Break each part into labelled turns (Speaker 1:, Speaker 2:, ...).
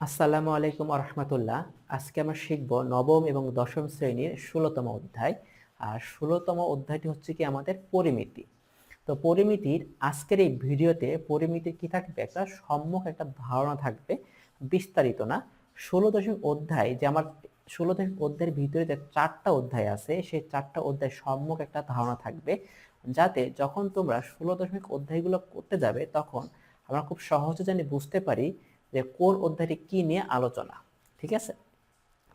Speaker 1: আসসালামু আলাইকুম রহমতুল্লাহ আজকে আমরা শিখব নবম এবং দশম শ্রেণির ষোলোতম অধ্যায়। আর ষোলোতম অধ্যায়টি হচ্ছে কি আমাদের পরিমিতি। তো পরিমিতির আজকের এই ভিডিওতে পরিমিতির কি থাকবে? একটা সম্মুখ একটা ধারণা থাকবে, বিস্তারিত না। ষোলো দশম অধ্যায় যে আমার ষোলো দশম অধ্যায়ের ভিতরে যে চারটা অধ্যায় আছে, সেই চারটা অধ্যায় সম্মুখ একটা ধারণা থাকবে। যাতে যখন তোমরা ষোলো দশমিক অধ্যায়গুলো করতে যাবে, তখন আমরা খুব সহজে জানি বুঝতে পারি যে কোন অধ্যায়টি কি নিয়ে আলোচনা, ঠিক আছে?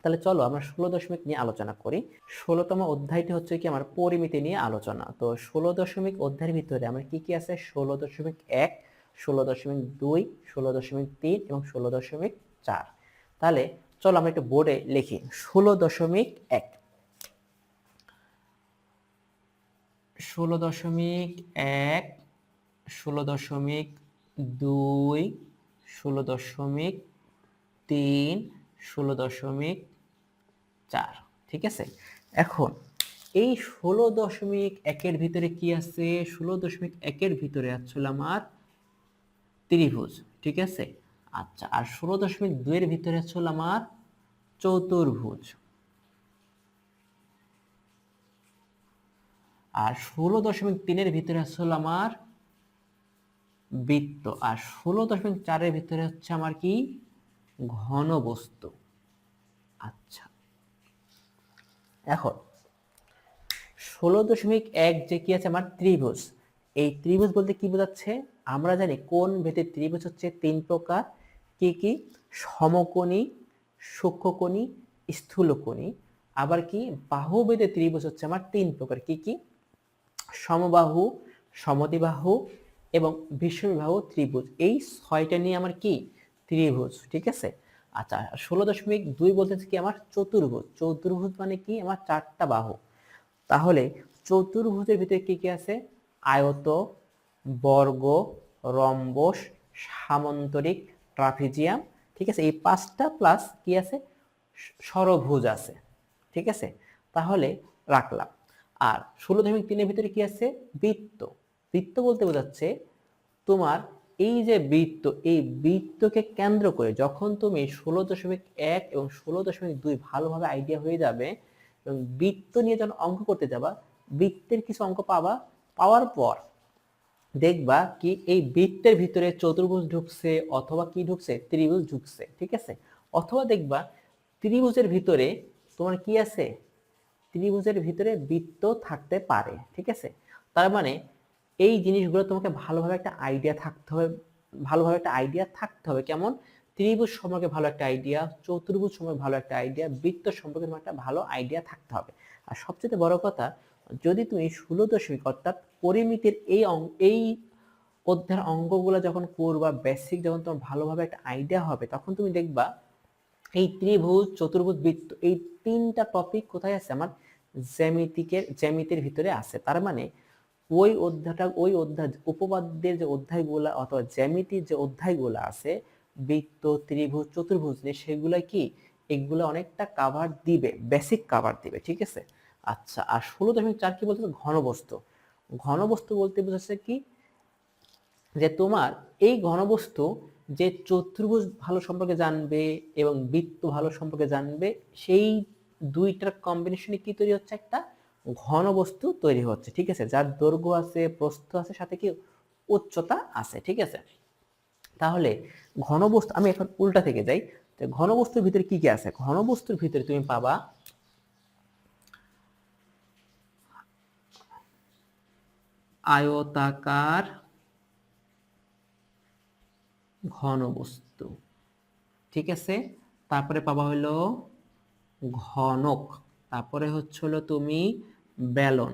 Speaker 1: তাহলে চলো আমরা ষোলো দশমিক নিয়ে আলোচনা করি। ষোলোতম অধ্যায়টি হচ্ছে কি আমার পরিমিতি নিয়ে আলোচনা। তো ষোলো দশমিক অধ্যায়ের ভিতরে আমার কি কি আছে? ষোলো দশমিক এক, ষোলো দশমিক দুই, ষোলো দশমিক তিন এবং ষোলো দশমিক চার। তাহলে চলো আমরা একটু বোর্ডে লিখি। ষোলো দশমিক এক। ষোলো দশমিক এক, ষোলো দশমিক দুই ষোলো দশমিক তিন, ষোলো দশমিক চার। ঠিক আছে? এখন, এই ষোলো দশমিক একের ভিতরে কি আছে? ষোলো দশমিক একের ভিতরে আসছিল আমার ত্রিভুজ। ঠিক আছে? আচ্ছা আর ষোলো দশমিক দুইয়ের ভিতরে আসছিল আমার চতুর্ভুজ। আর ষোলো দশমিক তিনের ভিতরে আসছিল আমার বৃত্ত। আর ষোলো দশমিক চারের ভিতরে হচ্ছে আমার কি? ঘন বস্তু। আচ্ছা। এখন, ষোলো দশমিক এক যে কি আছে আমার? ত্রিভুজ। এই ত্রিভুজ বলতে কি বোঝাচ্ছে? আমরা জানি কোন ভেদে ত্রিভুজ হচ্ছে তিন প্রকার। কি কি? সমকোণী, সূক্ষ্মকোণী, স্থূলকোণী। আবার কি? বাহু ভেদে ত্রিভুজ হচ্ছে আমার তিন প্রকার। কি কি? সমবাহু সমদিবাহু এবং বিশ্ববিবাহ ত্রিভুজ। এই ছয়টা নিয়ে আমার কি? ত্রিভুজ, ঠিক আছে? আচ্ছা ষোলো দশমিক দুই বলতেছে কি আমার চতুর্ভুজ? চতুর্ভুজ মানে কি? আমার চারটা বাহু। তাহলে চতুর্ভুজের ভিতরে কি কি আছে? আয়ত, বর্গ, রম্বস, সামন্তরিক, ট্রাফিজিয়াম, ঠিক আছে? এই পাঁচটা প্লাস কি আছে? সরভুজ আছে, ঠিক আছে? তাহলে রাখলাম। আর ষোলো দশমিক তিনের ভিতরে কি আছে? বৃত্ত। বৃত্ত বলতে বোঝাচ্ছে তোমার এই যে বৃত্ত, এই বৃত্তকে কেন্দ্র করে যখন তুমি ষোলো দশমিক এক এবং ষোলো দশমিক দুই ভালোভাবে আইডিয়া হয়ে যাবে এবং বৃত্ত নিয়ে যখন অঙ্ক করতে যাবা, বৃত্তের কিছু অঙ্ক পাবা, পাওয়ার পর দেখবা কি এই বৃত্তের ভিতরে চতুর্ভুজ ঢুকছে অথবা কি ঢুকছে? ত্রিভুজ ঢুকছে, ঠিক আছে? অথবা দেখবা ত্রিভুজের ভিতরে তোমার কি আছে? ত্রিভুজের ভিতরে বৃত্ত থাকতে পারে, ঠিক আছে? তার মানে এই জিনিসগুলো তোমাকে ভালোভাবে একটা আইডিয়া থাকতে হবে, ভালোভাবে একটা আইডিয়া থাকতে হবে। কেমন? ত্রিভুজ সম্পর্কে ভালো একটা আইডিয়া চতুর্ভুজ সম্পর্কে ভালো একটা আইডিয়া বৃত্ত সম্পর্কে তোমার একটা ভালো আইডিয়া থাকতে হবে। আর সবচেয়ে বড় কথা, যদি তুমি ষোলো দশমিক অর্থাৎ পরিমিতির এই এই অধ্যায়ের অঙ্কগুলো যখন করবা বেসিক যখন তোমার ভালোভাবে একটা আইডিয়া হবে, তখন তুমি দেখবা এই ত্রিভুজ, চতুর্ভুজ, বৃত্ত, এই তিনটা টপিক কোথায় আছে? আমার জ্যামিতিকের, জ্যামিতির ভিতরে আছে। তার মানে ওই অধ্যায়টা ওই অধ্যায়, উপপাদ্যের যে অধ্যায়গুলো অথবা জ্যামিতির যে অধ্যায়গুলো আছে, বৃত্ত, ত্রিভুজ, চতুর্ভুজ, নিয়ে সেগুলো কি? এগুলো অনেকটা কাভার দিবে বেসিক কাভার দিবে, ঠিক আছে? আচ্ছা আর ষোলো দশমিক চার কি বলতে ঘনবস্তু। ঘনবস্তু বলতে বোঝাচ্ছে কি? যে তোমার এই ঘনবস্তু যে চতুর্ভুজ ভালো সম্পর্কে জানবে এবং বৃত্ত ভালো সম্পর্কে জানবে, সেই দুইটার কম্বিনেশনে কি তৈরি হচ্ছে একটা? ঘন বস্তু তৈরি হচ্ছে, ঠিক আছে? যার দৈর্ঘ্য আছে, প্রস্থ আছে, সাথে কি উচ্চতা আছে, ঠিক আছে? তাহলে ঘনবস্তু আমি এখন উল্টা থেকে যাই। ঘনবস্তুর ভিতরে কি কি আছে? ঘনবস্তুর ভিতরে তুমি পাবা আয়তাকার ঘনবস্তু ঠিক আছে? তারপরে পাবা হলো ঘনক। তারপরে হচ্ছে হলো তুমি ব্যালন।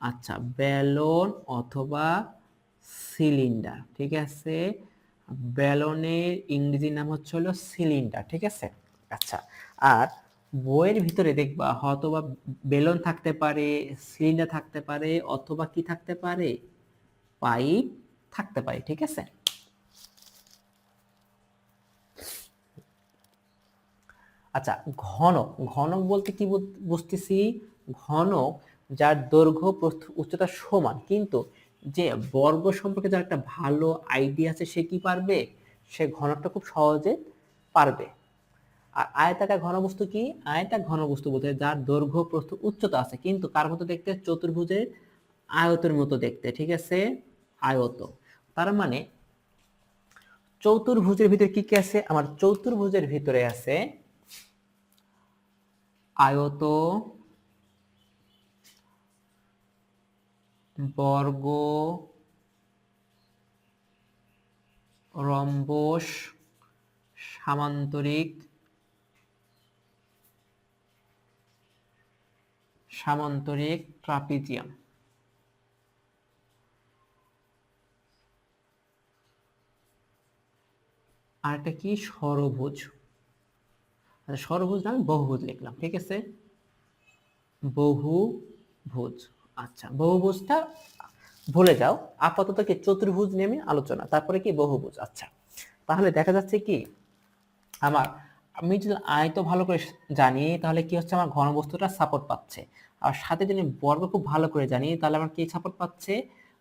Speaker 1: আচ্ছা ব্যালন অথবা সিলিন্ডার, ঠিক আছে? ব্যালনের ইংরেজি নাম হচ্ছে হলো সিলিন্ডার, ঠিক আছে? আচ্ছা আর বইয়ের ভিতরে দেখবা হয়তোবা বেলন থাকতে পারে, সিলিন্ডার থাকতে পারে, অথবা কি থাকতে পারে? পাইপ থাকতে পারে, ঠিক আছে? আচ্ছা ঘনক ঘনক বলতে কি বুঝতেছি? ঘনক যার দৈর্ঘ্য প্রস্থ, উচ্চতা সমান, কিন্তু যে বর্গ সম্পর্কে যার একটা ভালো আইডিয়া আছে, সে কি পারবে? সে ঘনকটা খুব সহজে পারবে। আর আয়তাকার ঘনবস্তু কি? আয়তা ঘনবস্তু বলতে যার দৈর্ঘ্য, প্রস্থ, উচ্চতা আছে, কিন্তু কার মতো দেখতে? চতুর্ভুজের আয়তের মতো দেখতে, ঠিক আছে? আয়ত। তার মানে চতুর্ভুজের ভিতরে কি কি আছে? আমার চতুর্ভুজের ভিতরে আছে আয়ত বর্গ রম্বস সামান্তরিক সামান্তরিক ট্রাপিজিয়াম। আর একটা কি? সরভুজ। সরভুজ না আমি বহুভুজ লিখলাম, ঠিক আছে? বহুভুজ আচ্ছা বহুভুজটা ভুলে যাও, আপাতত কি চতুর্ভুজ নিয়ে আমি আলোচনা, তারপরে কি বহুভুজ আচ্ছা। তাহলে দেখা যাচ্ছে কি, আমার আমি যদি আয়ত ভালো করে জানি, তাহলে কি হচ্ছে, আমার ঘনবস্তুটা সাপোর্ট পাচ্ছে। আর সাথে যদি বর্গ খুব ভালো করে জানি, তাহলে আমার কি সাপোর্ট পাচ্ছে?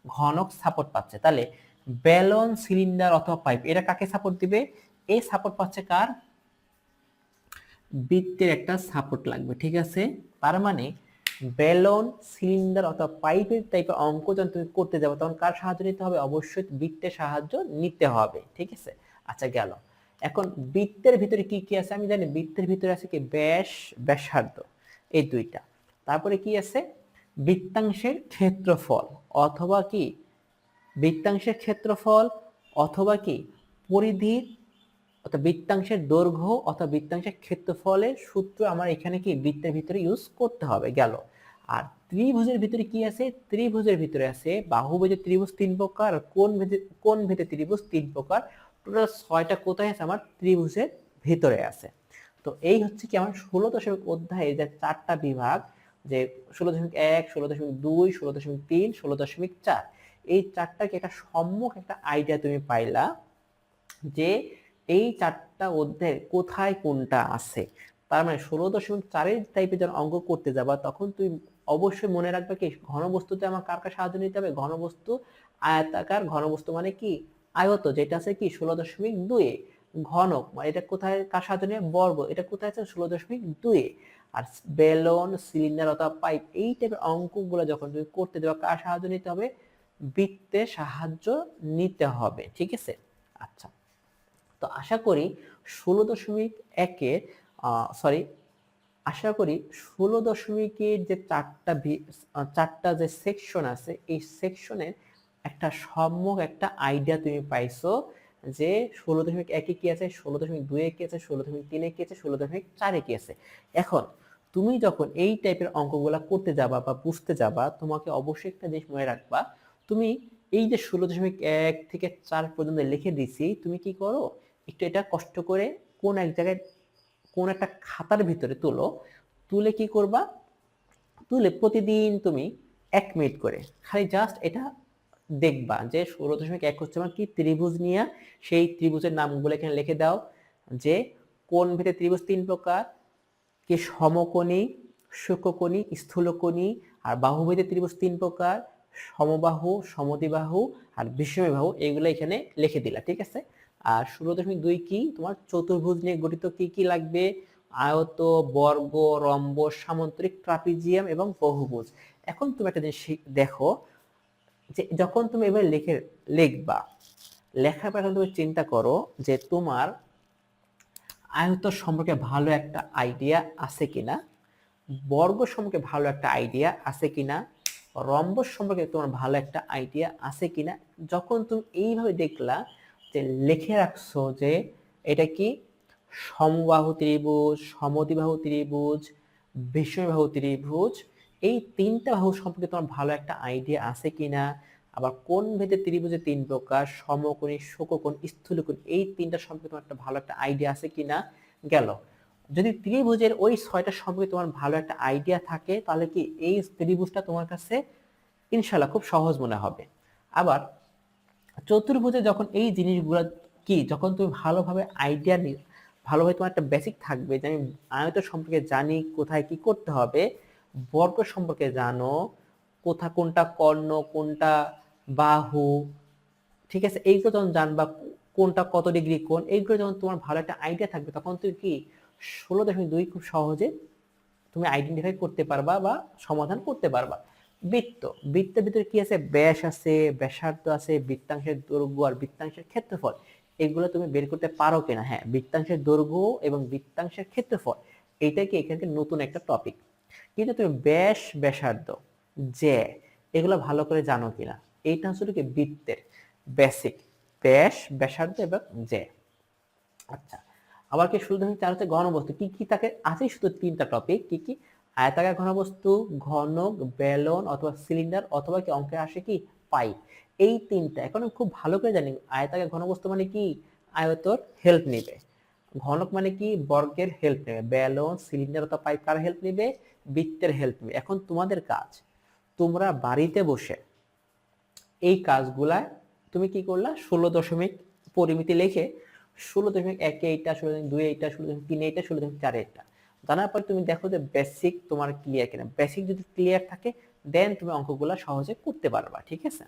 Speaker 1: ঘনক সাপোর্ট পাচ্ছে। তাহলে ব্যালন সিলিন্ডার অথবা পাইপ এটা কাকে সাপোর্ট দিবে? এই সাপোর্ট পাচ্ছে কার? বৃত্তের একটা সাপোর্ট লাগবে, ঠিক আছে? তার মানে বেলন সিলিন্ডার অথবা পাইপের টাইপের অঙ্ক যখন তুমি করতে যাবে, তখন কার সাহায্য নিতে হবে? অবশ্যই বৃত্তের সাহায্য নিতে হবে, ঠিক আছে? আচ্ছা গেল। এখন বৃত্তের ভিতরে কি কি আছে? আমি জানি বৃত্তের ভিতরে আছে কি? ব্যাস, ব্যাসার্ধ, এই দুইটা। তারপরে কি আছে? বৃত্তাংশের ক্ষেত্রফল অথবা কি? বৃত্তাংশের ক্ষেত্রফল অথবা কি? পরিধির অর্থাৎ বৃত্তাংশের দৈর্ঘ্য অথবা বৃত্তাংশের ক্ষেত্রফলের সূত্র আমার এখানে কি বৃত্তের ভিতরে ইউজ করতে হবে, গেল। আর ত্রিভুজের ভিতরে কি আছে? ত্রিভুজের ভিতরে আছে বাহুভুজের ত্রিভুজ তিন প্রকার কোন ভেদে কোন ভেদে ত্রিভুজ তিন প্রকার। টোটাল ছয়টা কোথায় আছে? আমার ত্রিভুজের ভিতরে আছে। তো এই হচ্ছে কি আমার ষোলো দশমিক অধ্যায়ে যে চারটা বিভাগ, যে ষোলো দশমিক এক, ষোলো দশমিক দুই, ষোলো দশমিক তিন, ষোলো দশমিক চার। এই চারটাকে একটা সম্মুখ একটা আইডিয়া তুমি পাইলা যে এই চারটা অধ্যায়ের কোথায় কোনটা আছে? তার মানে ষোলো দশমিক চারের টাইপের যখন অঙ্ক করতে যাবা, তখন তুই অবশ্যই মনে রাখবে কি ঘনবস্তুতে আমার কার কার সাহায্য নিতে হবে? ঘনবস্তু আয়তাকার ঘনবস্তু মানে কি? আয়ত, যেটা আছে কি? ষোলো দশমিক দুয়ে ঘনক মানে এটা কোথায় কার সাহায্য নিয়ে বর্গ, এটা কোথায় আছে? ষোলো দশমিক দুয়ে আর বেলন, সিলিন্ডার অথবা পাইপ, এই টাইপের অঙ্কগুলো যখন তুমি করতে দেবা কার সাহায্য নিতে হবে? বৃত্তের সাহায্য নিতে হবে, ঠিক আছে? আচ্ছা। তো আশা করি ষোলো দশমিক একের সরি আশা করি ষোলো দশমিকের যে চারটা চারটা যে সেকশন আছে, এই সেকশনের একটা সম্যক একটা আইডিয়া তুমি পাইছো যে ষোলো দশমিক একে কি আছে, ষোলো দশমিক দুয়ে কি আছে, ষোলো দশমিক তিনে কি আছে, ষোলো দশমিক চারে কি আছে। এখন তুমি যখন এই টাইপের অঙ্কগুলা করতে যাবা বা বুঝতে যাবা, তোমাকে অবশ্যই একটা জিনিস মনে রাখবা, তুমি এই যে ষোলো দশমিক এক থেকে চার পর্যন্ত লিখে দিছি, তুমি কি করো? একটু এটা কষ্ট করে কোন এক জায়গায় কোন একটা খাতার ভিতরে তুলো, তুলে কি করবা? তুলে প্রতিদিন তুমি এক মিনিট করে খালি জাস্ট এটা দেখবা যে ষোলো দশমিক এক হচ্ছে কি ত্রিভুজ নিয়ে? সেই ত্রিভুজের নামগুলো এখানে লিখে দাও যে কোন ভিতরে ত্রিভুজ তিন প্রকার? কি সমকোণী, সূক্ষ্মকোণী, স্থূলকোণী আর বাহুভেদে ত্রিভুজ তিন প্রকার? সমবাহু সমদিবাহু আর বিষমবাহু এগুলো এখানে লিখে দিলা, ঠিক আছে? আর ষোলো দশমিক দুই কি? তোমার চতুর্ভুজ নিয়ে গঠিত কি কি লাগবে? আয়ত, বর্গ, রম্ব, সামন্তরিক, ট্রাপিজিয়াম এবং বহুভুজ। এখন তুমি একটা জিনিস দেখো যে যখন তুমি এবার লিখে, লিখবা, লেখার পর তুমি চিন্তা করো যে তোমার আয়ত সম্পর্কে ভালো একটা আইডিয়া আছে কিনা, বর্গ সম্পর্কে ভালো একটা আইডিয়া আছে কিনা, রম্ব সম্পর্কে তোমার ভালো একটা আইডিয়া আছে কিনা। যখন তুমি এইভাবে দেখলা যে লিখে রাখছো যে এটা কি সমবাহু ত্রিভুজ, সমদ্বিবাহু ত্রিভুজ বিষমবাহু ত্রিভুজ, এই তিনটা বাহু সম্পর্কে তোমার ভালো একটা আইডিয়া আছে কিনা? আবার কোন ভেদে ত্রিভুজে তিন প্রকার, সমকোণী শোকোণ স্থূলকোণ, এই তিনটা সম্পর্কে তোমার একটা ভালো একটা আইডিয়া আছে কিনা? গেল। যদি ত্রিভুজের ওই ছয়টা সম্পর্কে তোমার ভালো একটা আইডিয়া থাকে, তাহলে কি এই ত্রিভুজটা তোমার কাছে ইনশাল্লাহ খুব সহজ মনে হবে। আবার চতুর্ভুজে যখন এই জিনিসগুলো কি, যখন তুমি ভালোভাবে আইডিয়া নি ভালোভাবে তোমার একটা বেসিক থাকবে যে আমি আয়ত সম্পর্কে জানি কোথায় কি করতে হবে, বর্গ সম্পর্কে জানো কোথা কোনটা কর্ণ, কোনটা বাহু, ঠিক আছে? এইগুলো যখন জানবা, কোনটা কত ডিগ্রি কোন এইগুলো যখন তোমার ভালো একটা আইডিয়া থাকবে, তখন তুমি কি ষোলো দশমিক দুই খুব সহজে তুমি আইডেন্টিফাই করতে পারবা বা সমাধান করতে পারবা। বৃত্ত। বৃত্তের ভিতরে কি আছে? ব্যাস আছে, ব্যাসার্ধ আছে, বৃত্তাংশের দৈর্ঘ্য আর বৃত্তাংশের ক্ষেত্রফল। এগুলো তুমি বের করতে পারো কিনা? হ্যাঁ বৃত্তাংশের দৈর্ঘ্য এবং বৃত্তাংশের ক্ষেত্রফল। এইটা কি এখানে নতুন একটা টপিক কিন্তু তুমি ব্যাস, ব্যাসার্ধ যে এগুলো ভালো করে জানো কিনা? এইটা হচ্ছে কি বৃত্তের বেসিক ব্যাস, ব্যাসার্ধ এবং যে আচ্ছা আবার কি শুধু চার হচ্ছে ঘনবস্তু। কি কি তাকে আছে শুধু তিনটা টপিক কি কি? আয়তাকার ঘনবস্তু, ঘনক বেলন অথবা সিলিন্ডার অথবা কি অঙ্কে আসে কি? পাইপ এই তিনটা, এখন খুব ভালো করে জানি, আয়তাকার ঘনবস্তু মানে কি? আয়তর হেল্প নেবে। ঘনক মানে কি? বর্গের হেল্প নেবে। বেলন সিলিন্ডার অথবা পাইপ কার হেল্প নেবে? বৃত্তের হেল্প নেবে। এখন তোমাদের কাজ, তোমরা বাড়িতে বসে এই কাজগুলা তুমি কি করলা? ষোলো দশমিক পরিমিতি লিখে, ষোলো দশমিক একে এইটা, ষোলো দশমিক দুই এইটা, ষোলো দশমিক তিন এইটা, ষোলো দশমিক চার এইটা। জানার পর তুমি দেখো যে বেসিক তোমার ক্লিয়ার কিনা। বেসিক যদি ক্লিয়ার থাকে দেন তুমি অঙ্কগুলা সহজে করতে পারবা, ঠিক আছে?